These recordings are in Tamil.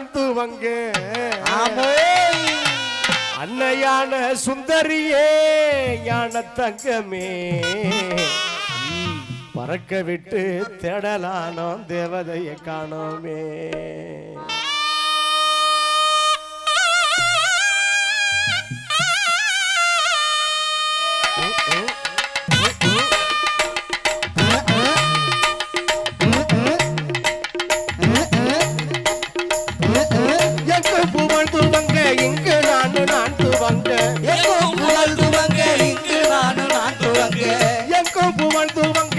வாழ்த்துவங்க அன்னையான சுந்தரியே ஞான தங்கமே. பறக்க விட்டு தேடலானோம் தேவதையை காணோமே. oh. Pumar tu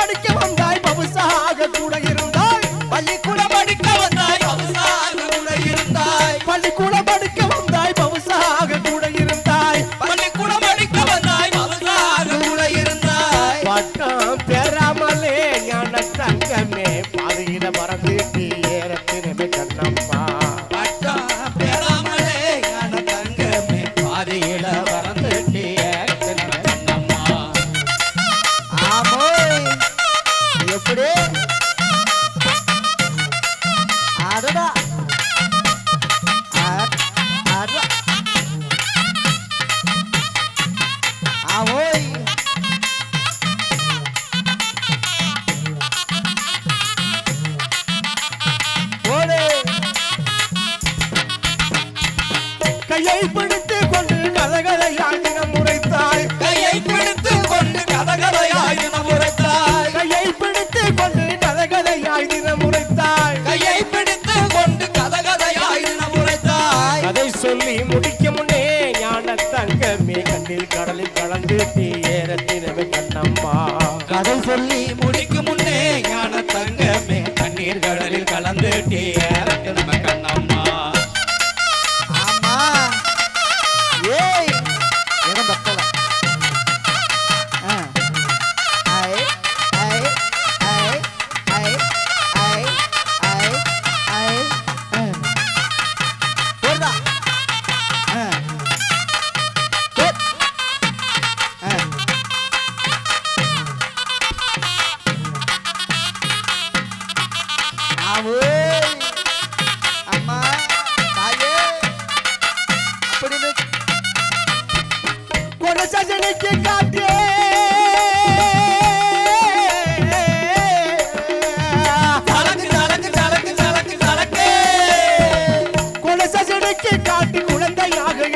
படிக்க வந்தாய் பவுசாக கூட இருந்தாய். பள்ளிக்கூட படிக்க வந்தாய் பவுசாக கூட இருந்தாய். பள்ளிக்கூட படிக்க வந்தாய் பவுசாக கூட இருந்தாய். பள்ளிக்கூட படிக்க வந்தாய் பவுசாக கூட இருந்தாய். பட்டம் பெறாமலே ஞான தங்கமே பாதையில வர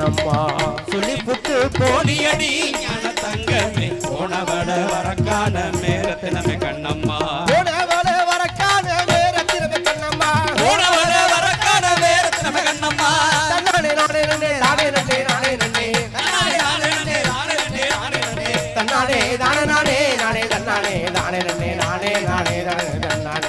ஞானம்மா. சுழிப்புக்கு போலியடி ஞான தங்கமே. போனவட வரக்கான நேரத்தினமே கண்ணம்மா. போனவட வரக்கான நேரத்தினமே கண்ணம்மா. போனவட வரக்கான நேரத்தினமே கண்ணம்மா. தன்னாலே நானே நானே நானே நானே நானே நானே தன்னாலே நானே நானே நானே தன்னாலே நானே நானே நானே நானே நானே.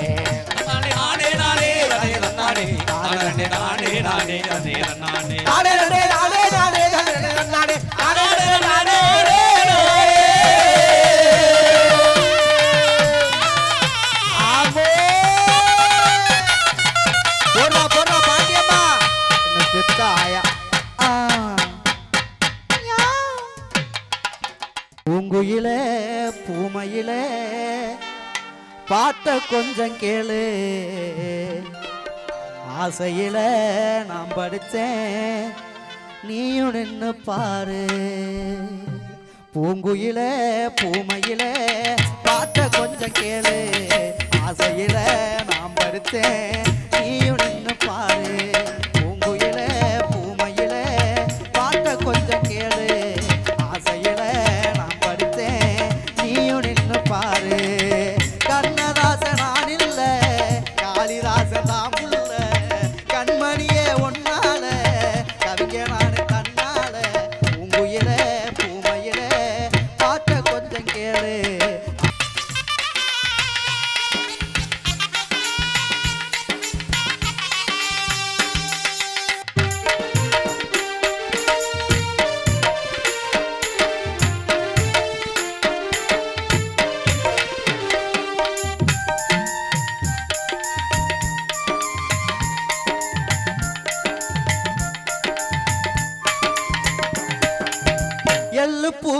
பூமையிலே பாட்ட கொஞ்சம் கேளு. ஆசையில நான் படித்தேன். நீயும் நின்னு பாரு. பூங்குயில பூமையிலே பாட்ட கொஞ்சம் கேளு. ஆசையில நான் படித்தேன். நீயும் நின்னு பாரு.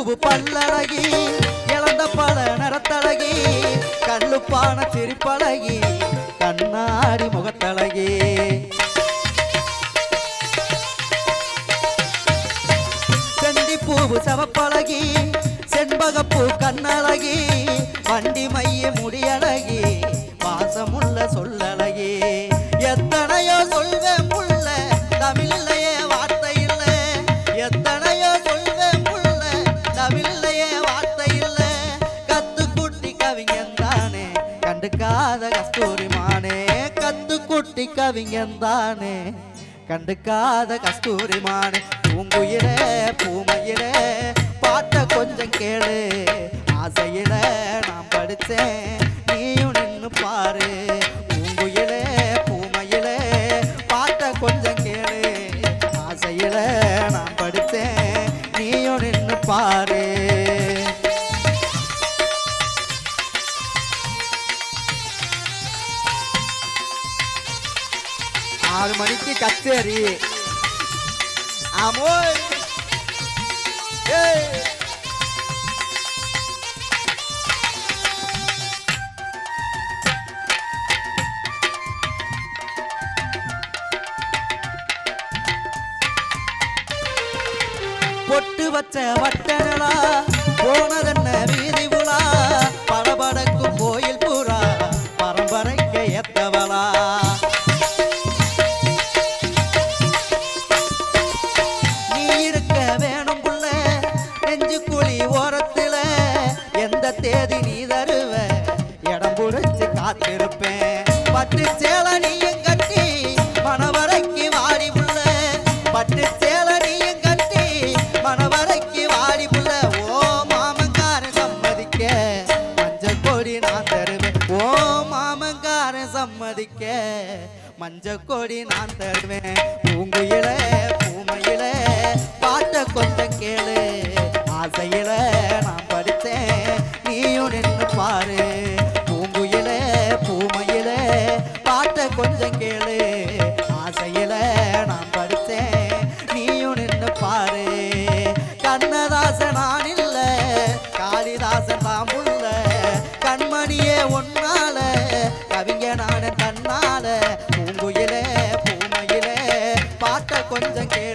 எள்ளு பல்லழகி இழந்த பல நிறத்தழகி கல்லுப்பான சிரிப்பழகி கண்ணாடி முகத்தழகி. செண்டி பூவு சவப்பழகி செண்பகப்பூ கண்ணழகி வண்டி மைய முடியழகி குட்டி கவிஞன் தானே கண்டுக்காத கஸ்தூரி மானே பூங்குயிலே பூமையிலே பாட்ட கொஞ்சம் கேளு. ஆசையில நான் படித்தேன் ஆறு மணிக்கு கச்சேரி ஆமோய் பொட்டு வச்ச வட்டனலா போனதென்ன வீதி செஞ்சு குழி ஓரத்துல எந்த தேதி நீ தருவ? இடம் புடிச்சு காத்திருப்பேன். பட்டு சேல நீயும் கட்டி மணவரைக்கு வாடி புள்ள. பட்டு சேல நீயும் கட்டி மணவரைக்கு வாடி புள்ள. ஓ மாமங்காரன் சம்மதிக்க மஞ்சள் கொடி நான் தருவேன். ஓ மாமங்காரன் சம்மதிக்க மஞ்சள் கொடி நான் தருவேன். பூங்குயில பூமையில பாட்ட கொஞ்சம் கேளு. ஆசையில நான் படித்தேன். நீயும் நின்று பாரு. பூங்குயில பூமையில பார்த்த கொஞ்சம் கேளு. ஆசையில நான் படித்தேன். நீயும் நின்று பாரு. கண்ணதாசன் நான் இல்லை காளிதாசன் தான் புள்ள கண்மணியே ஒன்னால கவிஞ நாடன் தன்னால. பூங்குயில பூமையில பார்த்த கொஞ்சம் கேளு.